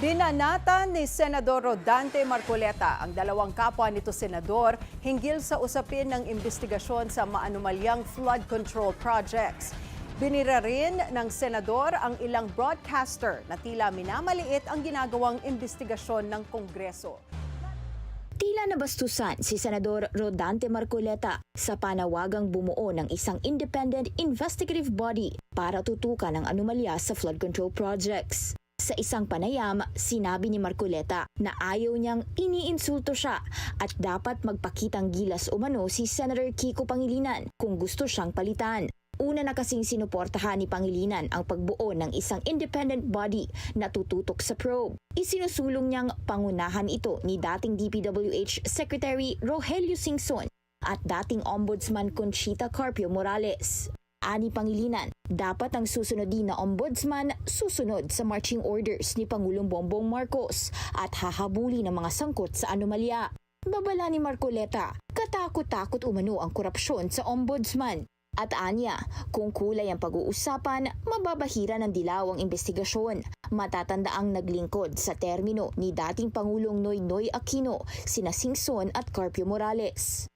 Binanata ni Senador Rodante Marcoleta ang dalawang kapwa nito senador hinggil sa usapin ng investigasyon sa maanumalyang flood control projects. Binira rin ng senador ang ilang broadcaster na tila minamaliit ang ginagawang investigasyon ng Kongreso. Tila nabastusan si Senador Rodante Marcoleta sa panawagang bumuo ng isang independent investigative body para tutukan ang anomalya sa flood control projects. Sa isang panayam, sinabi ni Marcoleta na ayaw niyang iniinsulto siya at dapat magpakitang gilas umano si Senator Kiko Pangilinan kung gusto siyang palitan. Una na kasing sinuportahan ni Pangilinan ang pagbuo ng isang independent body na tututok sa probe. Isinusulong niyang pangunahan ito ni dating DPWH Secretary Rogelio Singson at dating Ombudsman Conchita Carpio Morales. Ani Pangilinan, dapat ang susunod din na ombudsman susunod sa marching orders ni Pangulong Bongbong Marcos at hahabuli ng mga sangkot sa anomalya. Babala ni Marcoleta, katakot-takot umano ang korupsyon sa ombudsman. At anya, kung kulay ang pag-uusapan, mababahira ng dilaw ang investigasyon. Matatanda ang naglingkod sa termino ni dating Pangulong Noynoy Aquino, sina Singson at Carpio Morales.